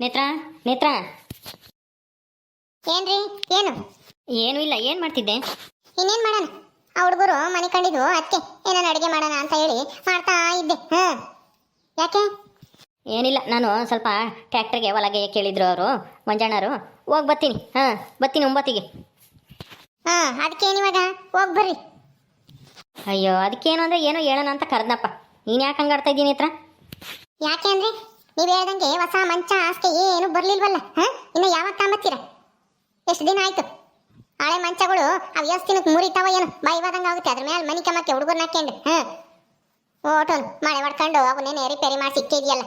ನೇತ್ರ ನೇತ್ರ. ಏನ್ರಿ? ಏನು? ಏನು ಇಲ್ಲ ಏನು ಮಾಡ್ತಿದ್ದೆ? ಇನ್ನೇನ್ ಮಾಡೋಣ? ಆ ಹುಡುಗರು ಮನೆ ಕಂಡಿದ್ದು ಅದಕ್ಕೆ ಏನಾನ ಅಡಿಗೆ ಮಾಡೋಣ ಅಂತ ಹೇಳಿ ಮಾಡ್ತಾ ಇದ್ದೆ ಹಾ ಯಾಕೆ? ಏನಿಲ್ಲ ನಾನು ಸ್ವಲ್ಪ ಟ್ಯಾಕ್ಟ್ರಿಗೆ ಹೊಲಗೆ ಕೇಳಿದ್ರು ಅವರು ಮಂಜಣ್ಣರು. ಹೋಗಿ ಬರ್ತೀನಿ ಹಾಂ ಬರ್ತೀನಿ ಒಂಬತ್ತಿಗೆ. ಹಾ ಅದಕ್ಕೆ ಏನಿವಾಗ? ಹೋಗ್ ಬರ್ರಿ. ಅಯ್ಯೋ ಅದಕ್ಕೇನು ಅಂದ್ರೆ ಏನೋ ಹೇಳೋಣ ಅಂತ ಕರೆದ್ನಪ್ಪ ನೀನು ಯಾಕೆ ಹಂಗಾಡ್ತಾ ಇದ್ದೀನಿ ಹತ್ರ ಯಾಕೆ ಅಂದ್ರೆ? ನೀವ್ ಹೇಳ್ದಂಗೆ ಹೊಸ ಮಂಚ, ಆಸ್ತಿ ಏನು ಬರ್ಲಿಲ್ವಲ್ಲ, ಹಾ? ಇನ್ನು ಯಾವಾಗ ತಾಂಬತ್ತೀರ ಎಷ್ಟು ದಿನ ಆಯ್ತು? ಹಳೆ ಮಂಚಗಳು ಅವು ಎಷ್ಟು ದಿನಕ್ಕೆ ಮುರಿತಾವ ಏನು ಬಾಯಿವಾದಂಗ ಆಗುತ್ತೆ. ಅದ್ರ ಮೇಲೆ ಮನಿ ಕಮ್ಮಕ್ಕೆ ಹುಡುಗರ್ನ ಹಾಕ್ಯಂಡು, ಹಾ? ಓಟೋನ್ ಮಳೆ ಹೊಡ್ಕೊಂಡು ಅವನ್ನೇನೆ ರಿಪೇರಿ ಮಾಡಿ ಸಿಕ್ಕಿದೆಯಲ್ಲ.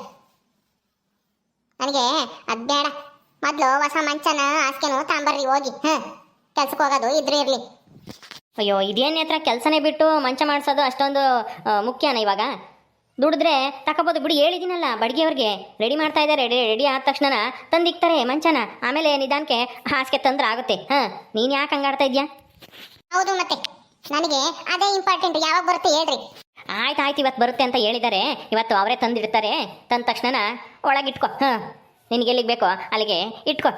ನನಗೆ ಅದು ಬೇಡ. ಮೊದಲು ಹೊಸ ಮಂಚನ ಹಾಸ್ಕೆನು ತಾಂಬರ್ರಿ, ಹೋಗಿ, ಹಾಂ? ಕೆಲ್ಸಕ್ಕೆ ಹೋಗೋದು ಇದ್ರೆ ಇರಲಿ. ಅಯ್ಯೋ, ಇದೇನು ಹತ್ರ ಕೆಲಸನೇ ಬಿಟ್ಟು ಮಂಚ ಮಾಡಿಸೋದು ಅಷ್ಟೊಂದು ಮುಖ್ಯನ ಇವಾಗ? ದುಡಿದ್ರೆ ತಗೋಬೋದು ಬಿಡಿ ಹೇಳಿದ್ದೀನಲ್ಲ ಬಡ್ಗೆಯವ್ರಿಗೆ. ರೆಡಿ ಮಾಡ್ತಾ ಇದ್ದಾರೆ. ರೆಡಿ ರೆಡಿ ಆದ ತಕ್ಷಣ ತಂದಿಕ್ತಾರೆ ಮಂಚನ. ಆಮೇಲೆ ನಿಧಾನಕ್ಕೆ ಹಾಸಿಗೆ ತಂದ್ರೆ ಆಗುತ್ತೆ. ಹಾಂ ನೀನು ಯಾಕೆ ಹಂಗಾಡ್ತಾ ಇದೆಯಾ? ಹೌದು ಮತ್ತೆ. ನನಗೆ ಅದೇ ಇಂಪಾರ್ಟೆಂಟ್ ಯಾವಾಗ ಬರುತ್ತೆ ಹೇಳ್ರಿ. ಆಯ್ತು ಆಯ್ತು ಇವತ್ತು ಬರುತ್ತೆ ಅಂತ ಹೇಳಿದ್ದಾರೆ. ಇವತ್ತು ಅವರೇ ತಂದಿಡ್ತಾರೆ. ತಂದ ತಕ್ಷಣ ಒಳಗಿಟ್ಕೊ. ಹಾಂ ನಿನಗೆ ಎಲ್ಲಿಗೆ ಬೇಕೋ ಅಲ್ಲಿಗೆ ಇಟ್ಕೊ.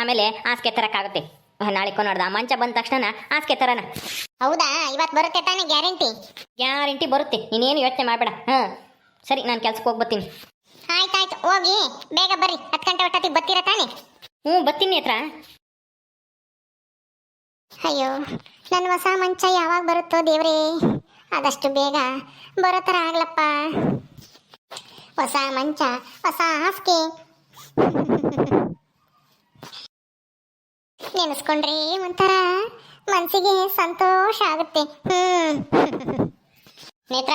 ಆಮೇಲೆ ಹಾಸಿಗೆ ತರಕ್ಕಾಗುತ್ತೆ. ನಾಳೆ ಕೊನಾಡ್ದ ಮಂಚ ಬಂದ ತಕ್ಷಣ ಹಾಸಿಗೆ ತರನ ಹೌದಾ? ಇವತ್ತು ಬರುತ್ತೆ ತಾನೇ ಗ್ಯಾರಂಟಿ? ಗ್ಯಾರಂಟಿ ಬರುತ್ತೆ. ನೀನೇನು ಯೋಚನೆ ಮಾಡಬೇಡ. ಹಾಂ. ಸರಿ ನಾನು ಕೆಲ್ಸಕ್ಕೆ ಹೋಗಿ ಬರ್ತೀನಿ. ಆಯ್ತಾಯ್ತು ಹೋಗಿ. ಬೇಗ ಬರ್ರಿ. ಹತ್ತು ಗಂಟೆ ಒಟ್ಟೊತ್ತಿಗೆ ಬರ್ತೀರಾ ತಾನೇ? ಹ್ಞೂ ಬರ್ತೀನಿ ಹತ್ರ ಅಯ್ಯೋ ನನ್ನ ಹೊಸ ಮಂಚ ಯಾವಾಗ ಬರುತ್ತೋ ದೇವ್ರೇ. ಆದಷ್ಟು ಬೇಗ ಬರೋ ಥರ ಆಗ್ಲಪ್ಪ. ಹೊಸ ಮಂಚ ಹೊಸ ಹಾಸಿಗೆ. ನೆನೆಸ್ಕೊಂಡ್ರೆ ಒಂಥರ ಮನಸ್ಸಿಗೆ ಸಂತೋಷ ಆಗುತ್ತೆ. ಹ್ಞೂ ನೇತ್ರ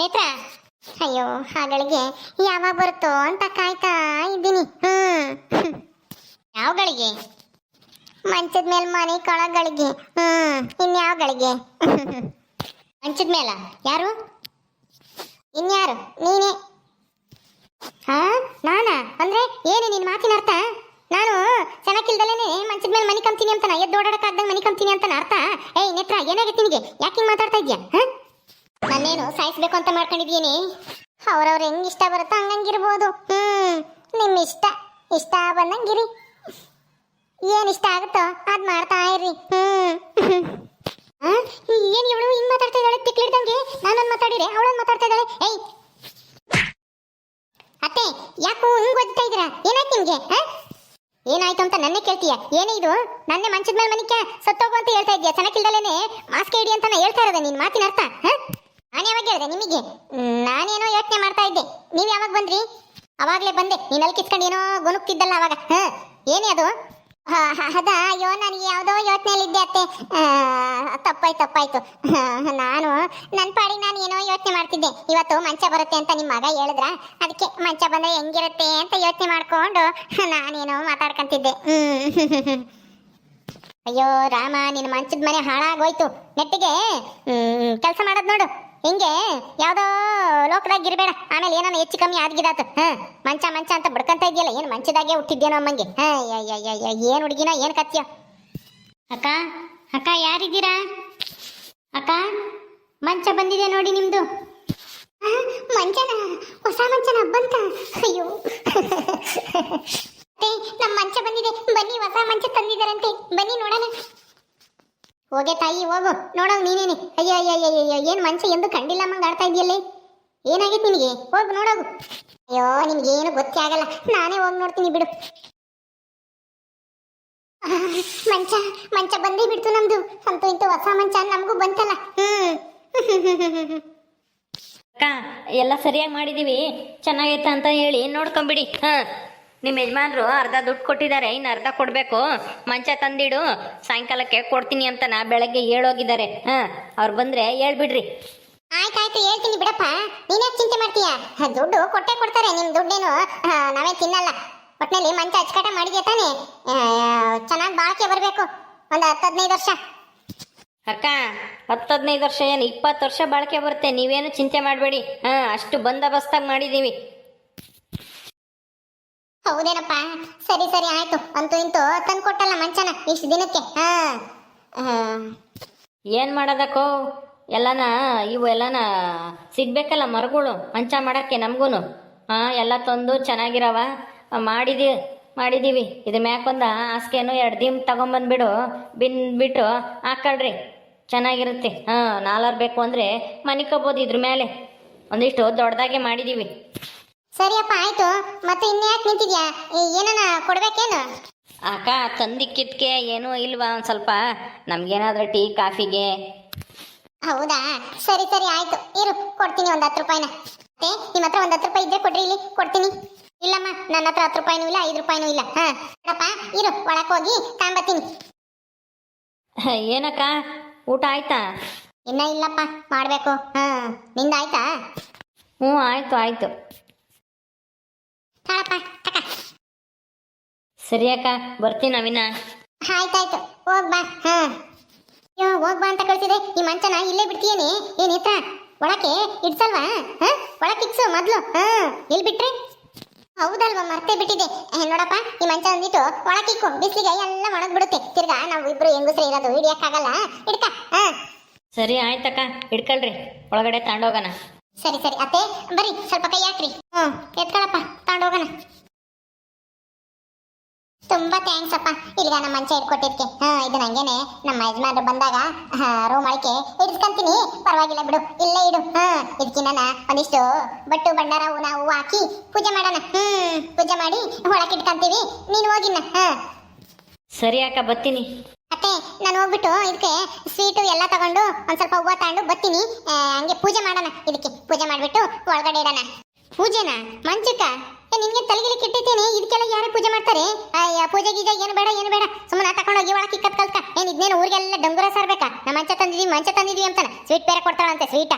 ನೇತ್ರ. ಅಯ್ಯೋ, ಹಾಗಳಿಗೆ ಯಾವಾಗ ಬರುತ್ತೋ ಅಂತ ಕಾಯ್ತಾ ಇದ್ದೀನಿ. ಹ್ಮ್. ಯಾವಗಳಿಗೆ? ಮಂಚದ ಮೇಲೆ ಮನೆ ಕೊಳಗಳಿಗೆ. ಹ್ಮ್. ಇನ್ಯಾವಗಳಿಗೆ? ಮಂಚದ ಮೇಲ. ಯಾರು? ಇನ್ಯಾರು? ನೀನೇ? ಹಾ? ನಾನಾ? ಅಂದ್ರೆ ಏನು ನಿನ್ ಮಾತಿನ ಅರ್ಥ? ನಾನು ಚೆನ್ನಾಗಿಲ್ದಲೇನೆ ಮಂಚದ ಮೇಲೆ ಮನೆ ಕಂತೀನಿ ಅಂತಾನ? ಎದ್ದು ಓಡಾಡಕ್ಕಾಗ್ದಂಗೆ ಮನೆ ಕಂತೀನಿ ಅಂತಾನ ಅರ್ಥ? ಏಯ್, ನೇತ್ರ, ಏನಾಗೈತಿ ನಿನಗೆ? ಯಾಕೆ ಮಾತಾಡ್ತಾ ಇದ್ಯಾ? ಹಾ? ನನ್ನೇನು ಸಾಯಿಸ್ಬೇಕು ಅಂತ ಮಾಡ್ಕೊಂಡಿದ್ದೀನಿ ಅವ್ರವ್ರ ಹೆಂಗ್ ಇಷ್ಟ ಬರುತ್ತೋ ಹಂಗಂಗಿರ್ಬೋದು. ಹ್ಮ್, ನಿಮ್ ಇಷ್ಟ. ಇಷ್ಟ ಬಂದಂಗಿರಿ. ಏನ್ ಇಷ್ಟ ಆಗುತ್ತೋ ಅದ್ ಮಾಡ್ತಾ ಇರ್ರಿ. ಹ್ಮ್? ಏನ್ ಇವಳು ಹಿಂಗ್ ಮಾತಾಡ್ತಾ ಇದ್ದಾಳೆ? ತಿಕ್ಲಿಡ್ದಂಗೆ. ನಾನೊಂದ್ ಮಾತಾಡಿರೆ ಅವಳೊಂದ್ ಮಾತಾಡ್ತಾ ಇದ್ದಾಳೆ. ಏಯ್! ಅತ್ತೆ, ಯಾಕೋ ಹಿಂಗ್ ಓದ್ತಾ ಇದ್ದೀರಾ? ಏನಾಯ್ತು ನಿಮ್ಗೆ? ಏನಾಯ್ತು ಅಂತ ನನ್ನೇ ಕೇಳ್ತೀಯ? ಏನೇ ಇದು? ನನ್ನೇ ಮಂಚದ ಮೇಲೆ ಮನಿಕ ಸತ್ತೋಗು ಅಂತ ಹೇಳ್ತಾ ಇದ್ಯಾ ಚೆನ್ನಾಗಿಲ್ದಲೇನೆ ಮಾಸ್ಕ್ ಇಡಿ ಅಂತ ಹೇಳ್ತಾ ಇರೋದೆ ನಿನ್ ಮಾತಿನ ಅರ್ಥ ಹ? ನಾನ್ ಯಾವಾಗ ಹೇಳಿದೆ ನಿಮಗೆ? ನಾನೇನೋ ಯೋಚನೆ ಮಾಡ್ತಾ ಇದ್ದೆ. ನೀವು ಯಾವಾಗ ಬಂದ್ರಿ? ಅವಾಗಲೇ ಬಂದೆ. ನೀನು ಅಲ್ಲಿ ಕಿತ್ಕೊಂಡು ಏನೋ ಗೊನುಕ್ತಿದ್ದಲ್ಲ ಅವಾಗ. ಹ, ಏನೇ ಅದು? ಅದ ಅಯ್ಯೋ ನನಗೆ ಯಾವುದೋ ಯೋಚನೆಯಲ್ಲಿದ್ದೆ ಅತ್ತೆ. ತಪ್ಪಾಯ್ತು ತಪ್ಪಾಯ್ತು. ನಾನು ನನ್ನ ಪಾಡಿಗೆ ನಾನು ಏನೋ ಯೋಚನೆ ಮಾಡ್ತಿದ್ದೆ. ಇವತ್ತು ಮಂಚ ಬರುತ್ತೆ ಅಂತ ನಿಮ್ಮ ಮಗ ಹೇಳಿದ್ರ? ಅದಕ್ಕೆ ಮಂಚ ಬಂದ ಹೆಂಗಿರುತ್ತೆ ಅಂತ ಯೋಚನೆ ಮಾಡ್ಕೊಂಡು ನಾನೇನೋ ಮಾತಾಡ್ಕೊಂತಿದ್ದೆ. ಅಯ್ಯೋ, ರಾಮ ನಿನ್ನ ಮಂಚದ ಮನೆ ಹಾಳಾಗೋಯ್ತು. ನೆಟ್ಟಿಗೆ ಕೆಲಸ ಮಾಡೋದು ನೋಡು. ಹಿಂಗೆ ಯಾವುದೋ ಲೋಕದಾಗ ಇರಬೇಡ. ಆಮೇಲೆ ಏನಾನ ಹೆಚ್ಚು ಕಮ್ಮಿ ಆದ್ಗಿದಾತ. ಹ, ಮಂಚ ಮಂಚ ಅಂತ ಬಡ್ಕಂತ ಇದೆಯಲ್ಲ, ಏನು ಮಂಚದಾಗೆ ಹುಟ್ಟಿದ್ದೇನೋ ಅಮ್ಮಂಗೆ. ಹ ಏನು ಹುಡುಗಿನ ಏನು ಕತ್ಯ ಅಕ್ಕ ಅಕ್ಕ ಯಾರಿದ್ದೀರಾ? ಅಕ್ಕ, ಮಂಚ ಬಂದಿದೆ ನೋಡಿ ನಿಮ್ದು ಆ, ಮಂಚನ ಹೊಸ ಮಂಚನ ಬಂತ ಅಯ್ಯೋ ಅತ್ತೆ, ನಮ್ ಮಂಚ ಬಂದಿದೆ ಬನ್ನಿ ಹೊಸ ಮಂಚ ತಂದಿದ್ದಾರಂತೆ ಬನ್ನಿ ನೋಡೋಣ ಹೋಗೆ ತಾಯಿ, ಹೋಗು. ನೋಡೋ ನೀನೇನೆ. ಅಯ್ಯೋ ಅಯ್ಯೋ ಅಯ್ಯೋ ಅಯ್ಯೋ, ಏನ್ ಮಂಚ ಎಂದು ಕಂಡಿಲ್ಲ ಮಂಗ ಆಡ್ತಾ ಇದೆಯಲ್ಲೇ ಏನಾಗೈತೆ ನಿನಗೆ? ಹೋಗು, ನೋಡೋಗು. ಅಯ್ಯೋ ನಿಮ್ಗೇನು ಗೊತ್ತೇ ಆಗಲ್ಲ. ನಾನೇ ಹೋಗಿ ನೋಡ್ತೀನಿ ಬಿಡು. ಮಂಚ ಮಂಚ ಬಂದೇ ಬಿಡ್ತು ನಮ್ದು. ಅಂತೂ ಇಂತೂ ಹೊಸ ಮಂಚ ನಮಗೂ ಬಂತಲ್ಲ. ಹ್ಮ್. ಅಕ್ಕ, ಎಲ್ಲ ಸರಿಯಾಗಿ ಮಾಡಿದೀವಿ. ಚೆನ್ನಾಗೈತ ಅಂತ ಹೇಳಿ ನೋಡ್ಕೊಂಬಿಡಿ. ಹಾಂ. ನಿಮ್ಮ ಯಜಮಾನ್ರು ಅರ್ಧ ದುಡ್ಡು ಕೊಟ್ಟಿದ್ದಾರೆ ಇನ್ನು ಅರ್ಧ ಕೊಡಬೇಕು. ಮಂಚ ತಂದಿಡು ಸಾಯಂಕಾಲಕ್ಕೆ ಕೊಡ್ತೀನಿ ಅಂತ ನಾ ಬೆಳಗ್ಗೆ ಹೇಳೋಗಿದ್ದಾರೆ ಹಾಂ ಅವ್ರು ಬಂದರೆ ಹೇಳ್ಬಿಡ್ರಿ. ಆಯ್ತಾಯ್ತು ಹೇಳ್ತೀನಿ ಬಿಡಪ್ಪ. ನೀನೇ ಚಿಂತೆ ಮಾಡ್ತೀಯ? ದುಡ್ಡು ಕೊಟ್ಟೆ ಕೊಡ್ತಾರೆ ನಿಮ್ಮ ದುಡ್ಡೇನು. ನಾವೇ ತಿನ್ನಲ್ಲ. ಒಟ್ಟಿನಲ್ಲಿ ಮಂಚ ಅಚ್ಚಕಟ ಮಾಡಿದ್ಯಾ ತಾನೆ? ಚೆನ್ನಾಗಿ ಬಾಳಿಕೆ ಬರಬೇಕು. ಒಂದು ಹತ್ತು ಹದಿನೈದು ವರ್ಷ. ಅಕ್ಕ ಹತ್ತು ಹದಿನೈದು ವರ್ಷ ಏನು ಇಪ್ಪತ್ತು ವರ್ಷ ಬಾಳಿಕೆ ಬರುತ್ತೆ. ನೀವೇನು ಚಿಂತೆ ಮಾಡಬೇಡಿ. ಹಾಂ ಅಷ್ಟು ಬಂದೋಬಸ್ತಾಗಿ ಮಾಡಿದ್ದೀವಿ. ಹೌದೇನಪ್ಪ? ಸರಿ ಸರಿ, ಆಯ್ತು. ಅಂತೂ ಇಂತೂ ತಂದು ಕೊಟ್ಟಲ್ಲ ಮಂಚನ ಇಷ್ಟು ದಿನಕ್ಕೆ. ಹಾ. ಏನು ಮಾಡೋದಕ್ಕೋ? ಎಲ್ಲನ, ಇವು ಎಲ್ಲನ ಸಿಗ್ಬೇಕಲ್ಲ ಮರಗಳು, ಮಂಚ ಮಾಡಕ್ಕೆ ನಮಗೂ ಹಾಂ, ಎಲ್ಲ ತಂದು ಚೆನ್ನಾಗಿರವ. ಮಾಡಿದಿ ಮಾಡಿದ್ದೀವಿ ಇದ್ರ ಮ್ಯಾಕೊಂದ ಹಾಸ್ಗೆನು ಎರಡು ದಿಮ್ ತಗೊಂಬಂದ್ಬಿಡು. ಬಿಂದ್ಬಿಟ್ಟು ಹಾಕಡ್ರಿ ಚೆನ್ನಾಗಿರುತ್ತೆ. ಹಾಂ, ನಾಲ್ವರು ಬೇಕು ಅಂದರೆ ಮನಿಕೋಬೋದು ಇದ್ರ ಮೇಲೆ ಒಂದಿಷ್ಟು ದೊಡ್ಡದಾಗೆ ಮಾಡಿದ್ದೀವಿ ಸರಿಯಪ್ಪ ಆಯ್ತು. ಮತ್ತೆ ಇನ್ಯಾಕೆ ನಿಂತಿದ್ಯಾ? ಏನನ ಕೊಡ್ಬೇಕೇನು? ಅಕ್ಕ ತಂದಿಕ್ಕಿದ್ಕೆ ಏನೂ ಇಲ್ವಾ ಒಂದು ಸ್ವಲ್ಪ? ನಮ್ಗೇನಾದ್ರೂ ಟೀ ಕಾಫಿಗೆ? ಹೌದಾ? ಸರಿ ಸರಿ ಆಯ್ತು. ಇರು ಕೊಡ್ತೀನಿ ಒಂದ್ ಹತ್ತು ರೂಪಾಯಿನ. ಮತ್ತೆ ನಿಮ್ಮ ಹತ್ರ ಒಂದ್ ಹತ್ತು ರೂಪಾಯಿ ಇದ್ರೆ ಕೊಡ್ರಿ ಇಲ್ಲಿ ಕೊಡ್ತೀನಿ. ಇಲ್ಲಮ್ಮ ನನ್ನ ಹತ್ರ ಹತ್ತು ರೂಪಾಯಿನೂ ಇಲ್ಲ ಐದು ರೂಪಾಯಿನೂ ಇಲ್ಲ. ಹಾ ನೋಡಪ್ಪ ಇರು ಒಳಕ್ ಹೋಗಿ ತಾಂಬತ್ತೀನಿ. ಏನಕ್ಕ ಊಟ ಆಯ್ತಾ? ಇನ್ನ ಇಲ್ಲಪ್ಪ ಮಾಡ್ಬೇಕು. ಹಾ ನಿಂದ ಆಯ್ತಾ ಹ್ಞೂ ಆಯ್ತು ಆಯಿತು. ತಾಳಪ್ಪ ತಕ. ಸರಿ ಅಕ್ಕ ಬರ್ತೀನಿ ನವೀನ ಆಯ್ತಾಯ್ತು ಹೋಗ್ ಬಾ ಹಾ. ಅಯ್ಯೋ ಹೋಗ್ ಬಾ ಅಂತ ಕಳ್ಸಿದೆ. ಈ ಮಂಚನ ಇಲ್ಲೇ ಬಿಡ್ತೀಯೇನೆ? ಏನ್ ಇತ್ತ ಒಳಕ್ಕೆ ಇಡ್ಸಲ್ವಾ? ಹಾ? ಒಳಕ್ಕೆ ಇಕ್ಸು ಮೊದ್ಲು ಹಾ. ಇಲ್ಲಿ ಬಿಟ್ರಿ? ಹೌದಲ್ವಾ ಮರ್ತೇ ಬಿಟ್ಟಿದೆ ನೋಡಪ್ಪ ಈ ಮಂಚ ಅಂದಿಟ್ಟು ಒಳಕಿಕ್ಕು ಬಿಸಿಲಿಗೆ ಎಲ್ಲ ಒಣಗ್ಬಿಡುತ್ತೆ. ತಿರ್ಗಾ ನಾವು ಇಬ್ರು ಹೆಂಗಸ್ರು ಇರೋದು ಹಿಡಿಯಕ್ಕಾಗಲ್ಲ. ಹಿಡ್ಕ ಹಾ. ಸರಿ ಆಯ್ತಕ್ಕ. ಇಡ್ಕೊಳ್ರಿ ಒಳಗಡೆ ತಗೊಂಡೋಗೋಣ ಸರಿ ಸರಿ. ಅತ್ತೆ ಬರ್ರಿ ಸ್ವಲ್ಪ ಕೈ ಹಾಕ್ರಿ. ಹ್ಮ್ ಥ್ಯಾಂಕ್ಸ್ ಅಪ್ಪ ಇಲ್ಲಿಗ ನಮ್ಮ ಮಂಚ ಇಟ್ಕೊಟ್ಟಿದ್ಕೆ ಹಾ ಇದು ನಂಗೇನೆ. ನಮ್ಮ ಯಜಮಾನರು ಬಂದಾಗ ರೂಮ್ ಒಳಗೆ ಇಡ್ಸ್ಕೊಂತೀನಿ. ಪರವಾಗಿಲ್ಲ ಬಿಡು ಇಲ್ಲೇ ಇಡು. ಹಾ ಇದಕ್ಕಿನ್ನ ಒಂದಿಷ್ಟು ಬಟ್ಟು ಬಂಡಾರ ಹೂನ ಹೂವು ಹಾಕಿ ಪೂಜೆ ಮಾಡೋಣ. ಹ್ಮ್ ಪೂಜೆ ಮಾಡಿ ಒಳಕ್ಕೆ ಇಟ್ಕೊಂತೀವಿ. ನೀನು ಹೋಗಿನ್ನ. ಹಾ. ಸರಿ ಅಕ್ಕ ಬರ್ತೀನಿ. ಅತ್ತೆ ನಾನು ಹೋಗ್ಬಿಟ್ಟು ಇದಕ್ಕೆ ಸ್ವೀಟು ಎಲ್ಲ ತಗೊಂಡು ಒಂದ್ ಸ್ವಲ್ಪ ಹೂವು ತಗೊಂಡು ಬರ್ತೀನಿ. ಹಂಗೆ ಪೂಜೆ ಮಾಡೋಣ. ಇದಕ್ಕೆ ಪೂಜೆ ಮಾಡಿಬಿಟ್ಟು ಒಳಗಡೆ ಇಡೋಣ. ಪೂಜೆನಾ? ಮಂಚಕ್ಕ ನಿನ್ಗೆ ತಲೆಗಿಲಿ ಕೆಟ್ಟಿದ್ದೇನೆ. ಇದಕ್ಕೆಲ್ಲ ಯಾರು ಪೂಜೆ ಮಾಡ್ತಾರೆ? ಅಯ್ಯ, ಪೂಜೆ ಗೀಜ ಏನು ಬೇಡ ಏನು ಬೇಡ. ಸುಮ್ಮನೆ ತಗೊಂಡೋಗಿ ಒಳಕ್ಕೆ ಕತ್ ಕಲ್ತ ಏನ್ ಇದನ್ನೇನು ಊರಿಗೆಲ್ಲ ಡಂಗುರ ಸಾರ್ಬೇಕಾ? ನಮ್ಮ ಮಂಚ ತಂದಿದ್ವಿ ಮಂಚ ತಂದಿದ್ವಿ ಅಂತಾನೆ. ಸ್ವೀಟ್ ಬೇರೆ ಕೊಡ್ತಾಳಂತೆ ಸ್ವೀಟ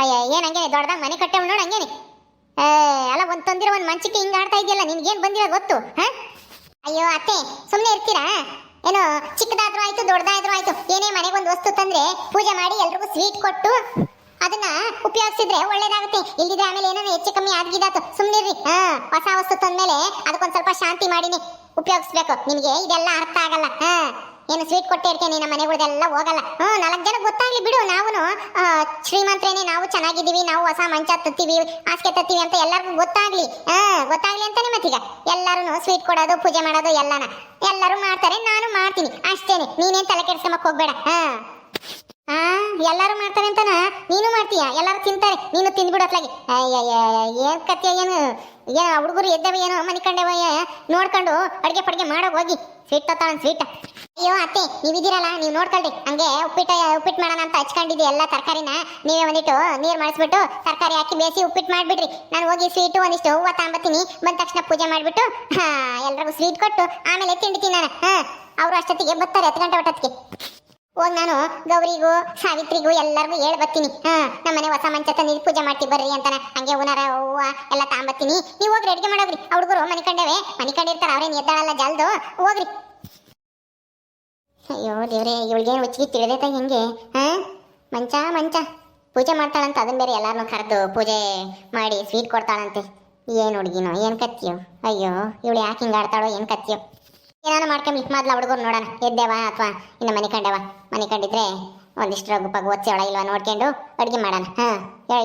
ಅಯ್ಯ, ಏನ್ ಹಂಗೇನೆ, ದೊಡ್ಡದಾಗ ಮನೆ ಕಟ್ಟೆ ನೋಡು ಹಂಗೇನೆ. ಅಲ್ಲ, ಒಂದ್ ತಂದಿರೋ ಒಂದ್ ಮಂಚಕ್ಕೆ ಹಿಂಗ ಆಡ್ತಾ ಇದೆಯಲ್ಲ ನಿನ್ಗೇನ್ ಬಂದಿರೋ ಗೊತ್ತು? ಹಾ? ಅಯ್ಯೋ, ಅತ್ತೆ ಸುಮ್ಮನೆ ಇರ್ತೀರಾ? ಏನೋ, ಚಿಕ್ಕದಾದ್ರೂ ಆಯ್ತು, ದೊಡ್ಡದಾದ್ರೂ ಆಯ್ತು. ಏನೇ ಮನೆಗೆ ಒಂದು ವಸ್ತು ತಂದ್ರೆ ಪೂಜೆ ಮಾಡಿ ಎಲ್ರಿಗೂ ಸ್ವೀಟ್ ಕೊಟ್ಟು ಅದನ್ನ ಉಪಯೋಗಿಸಿದ್ರೆ ಒಳ್ಳೇದಾಗುತ್ತೆ. ಇಲ್ಲಿದ್ರೆ ಆಮೇಲೆ ಏನೋ ಹೆಚ್ಚು ಕಮ್ಮಿ ಆಗಿದಾತು ಸುಮ್ಮನಿರ್ರಿ ಹಾ, ಹೊಸ ವಸ್ತು ತಂದ್ಮೇಲೆ ಅದಕ್ಕೊಂದ್ ಸ್ವಲ್ಪ ಶಾಂತಿ ಮಾಡಿನಿ. ಉಪಯೋಗಿಸ್ಬೇಕು. ನಿಮಗೆ ಇದೆಲ್ಲ ಅರ್ಥ ಆಗಲ್ಲ. ಹಾ, ಏನು ಸ್ವೀಟ್ ಕೊಟ್ಟಿರ್ತೀನಿ ನಮ್ಮ ಮನೆಗಳ್ದೆಲ್ಲ ಹೋಗಲ್ಲ. ಹ್ಮ್, ನಾಲ್ಕು ಜನ ಗೊತ್ತಾಗ್ಲಿ ಬಿಡು. ನಾವು ಶ್ರೀಮಂತರೇನೆ, ನಾವು ಚೆನ್ನಾಗಿದ್ದೀವಿ, ನಾವು ಹೊಸ ಮಂಚ ತತ್ತೀವಿ, ಹಾಸಿಗೆ ತತ್ತೀವಿ ಅಂತ ಎಲ್ಲರಿಗೂ ಗೊತ್ತಾಗ್ಲಿ. ಹಾ, ಗೊತ್ತಾಗ್ಲಿ ಅಂತಾನೆ ಮತ್ತೀಗ ಎಲ್ಲರೂ ಸ್ವೀಟ್ ಕೊಡೋದು, ಪೂಜೆ ಮಾಡೋದು ಎಲ್ಲನ. ಎಲ್ಲರೂ ಮಾಡ್ತಾರೆ, ನಾನು ಮಾಡ್ತೀನಿ. ಅಷ್ಟೇನೆ. ನೀನೇನ್ ತಲೆ ಕೆಡ್ಸ್ಕೊಂಬಕ್ ಹೋಗ್ಬೇಡ. ಹಾ. ಆ? ಎಲ್ಲರೂ ಮಾಡ್ತಾರೆ ಅಂತನ? ನೀನು ಮಾಡ್ತೀಯ? ಎಲ್ಲರೂ ತಿಂತಾರೆ. ನೀನು ತಿಂದ್ಬಿಡು ಅತ್ಲಾಗಿ. ಏನ್ ಕತ್ಯ ಏನು, ಏನ ಹುಡುಗರು ಎದ್ದವ ಏನೋ ಮನಿಕಂಡವ ನೋಡ್ಕೊಂಡು ಅಡ್ಗೆ ಪಡ್ಗೆ ಮಾಡೋ ಹೋಗಿ. ಸ್ವೀಟ್ ತತ್ತಾಳ ಸ್ವೀಟ್ ಅಯ್ಯೋ, ಅತ್ತೆ, ನೀವಿದ್ದೀರಲ್ಲ? ನೀವು ನೋಡ್ಕೊಳ್ರಿ. ಹಂಗೆ ಉಪ್ಪಿಟ್ಟು ಉಪ್ಪಿಟ್ಟು ಮಾಡೋಣ ಅಂತ ಹಚ್ಕೊಂಡಿದ್ದೆ ಎಲ್ಲ ತರಕಾರಿನ. ನೀವೇ ಒಂದಿಟ್ಟು ನೀರು ಮಾಡಿಸ್ಬಿಟ್ಟು ತರಕಾರಿ ಹಾಕಿ ಬೇಯಿಸಿ ಉಪ್ಪಿಟ್ಟು ಮಾಡ್ಬಿಡ್ರಿ. ನಾನು ಹೋಗಿ ಸ್ವೀಟು ಒಂದಿಷ್ಟು ಹೂವು ತಗೊಂಬತ್ತೀನಿ ಬಂದ ತಕ್ಷಣ ಪೂಜೆ ಮಾಡ್ಬಿಟ್ಟು, ಹಾ, ಎಲ್ರಿಗೂ ಸ್ವೀಟ್ ಕೊಟ್ಟು ಆಮೇಲೆ ತಿಂಡಿ ತಿನ್ನೋಣ. ಹಾ, ಅವರು ಅಷ್ಟೊತ್ತಿಗೆ ಬರ್ತಾರೆ, ಹತ್ತು ಗಂಟೆ ಹೊಟ್ಟೊತ್ತಿಗೆ ಹೋಗಿ ನಾನು ಗೌರಿಗೂ, ಸಾವಿತ್ರಿಗೂ ಎಲ್ಲರಿಗೂ ಹೇಳಿ ಬರ್ತೀನಿ. ಹಾ, ನಮ್ಮನೆ ಹೊಸ ಮಂಚ ತಂದಿದ್ದು ಪೂಜೆ ಮಾಡ್ತೀವಿ ಬರ್ರಿ ಅಂತಾನೆ. ಹಂಗೆ ಹೂನಾರ, ಹೂವ ಎಲ್ಲ ತಾಂಬತ್ತೀನಿ. ನೀವು ಹೋಗ್ರಿ ಅಡ್ಗೆ ಮಾಡೋಗ್ರಿ. ಹುಡುಗರು ಮನೆ ಕಂಡವೆ. ಮನೆ ಕಂಡಿರ್ತಾರ, ಅವ್ರೇನು ಎದ್ದಾಳಲ್ಲ ಜಲ್ದು. ಹೋಗ್ರಿ. ಅಯ್ಯೋ ದೇವ್ರೆ, ಇವಳಿಗೇನು ಹುಚ್ಚಿಗೆ ತಿಳಿದೈತ ಹೆಂಗೆ? ಹಾ? ಮಂಚ ಮಂಚ. ಪೂಜೆ ಮಾಡ್ತಾಳಂತ ಅದನ್ನ ಬೇರೆ ಎಲ್ಲಾರನ್ನೂ ಕರೆದು ಪೂಜೆ ಮಾಡಿ ಸ್ವೀಟ್ ಕೊಡ್ತಾಳಂತೆ. ಏನು ಹುಡುಗಿನೋ, ಏನು ಕತ್ತಿಯೋ. ಅಯ್ಯೋ, ಇವಳು ಯಾಕೆ ಹಿಂಗೆ ಆಡ್ತಾಳೋ ಏನು ಕತ್ತಿಯೋ. ಏನಾನ ಮಾಡ್ಕೊಂಬಿ ಮೊದ್ಲು ಹುಡುಗರು ನೋಡೋಣ. ಎದ್ದೇವ ಅಥವಾ ಇನ್ನು ಮನೆ ಕಂಡವ? ಮನೆ ಕಂಡಿದ್ರೆ ಒಂದಿಷ್ಟು ರಘು ಪಗು ಒಚ್ಚಿ ಒಳ ಇಲ್ವಾ ನೋಡ್ಕೊಂಡು ಅಡುಗೆ ಮಾಡೋಣ. ಹಾಂ.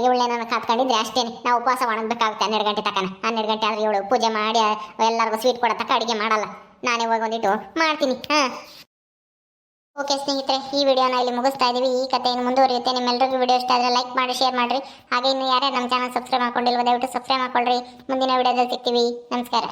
ಇವಳೇನ ಕಾತ್ಕೊಂಡಿದ್ರೆ ಅಷ್ಟೇನೆ. ನಾವು ಉಪವಾಸ ಒಣಗಬೇಕಾಗುತ್ತೆ ಹನ್ನೆರಡು ಗಂಟೆ ತಕನ. ಹನ್ನೆರಡು ಗಂಟೆ ಆದ್ರೆ ಇವಳು ಪೂಜೆ ಮಾಡಿ ಎಲ್ಲರಿಗೂ ಸ್ವೀಟ್ ಕೊಡೋ ತಕ್ಕ ಅಡುಗೆ ಮಾಡಲ್ಲ. ನಾನೇ ಹೋಗಿ ಒಂದಿಟ್ಟು ಮಾಡ್ತೀನಿ. ಹಾಂ. ಓಕೆ ಸ್ನೇಹಿತರೆ, ಈ ವಿಡಿಯೋನ ಇಲ್ಲಿ ಮುಗಿಸ್ತಾ ಇದ್ದೀವಿ ಈ ಕಥೆ ಇನ್ನು ಮುಂದುವರಿಯುತ್ತೆ. ನಿಮ್ಮೆಲ್ಲರಿಗೂ ವಿಡಿಯೋ ಇಷ್ಟ ಆದರೆ ಲೈಕ್ ಮಾಡಿ, ಶೇರ್ ಮಾಡಿರಿ. ಹಾಗೆ ಇನ್ನು ಯಾರೇ ನಮ್ಮ ಚಾನಲ್ ಸಬ್ಸ್ಕ್ರೈಬ್ ಮಾಡ್ಕೊಂಡಿಲ್ವ ದಯವಿಟ್ಟು ಸಬ್ಸ್ಕ್ರೈಬ್ ಮಾಡ್ಕೊಳ್ರಿ. ಮುಂದಿನ ವಿಡಿಯೋದಲ್ಲಿ ಸಿಗ್ತೀವಿ. ನಮಸ್ಕಾರ.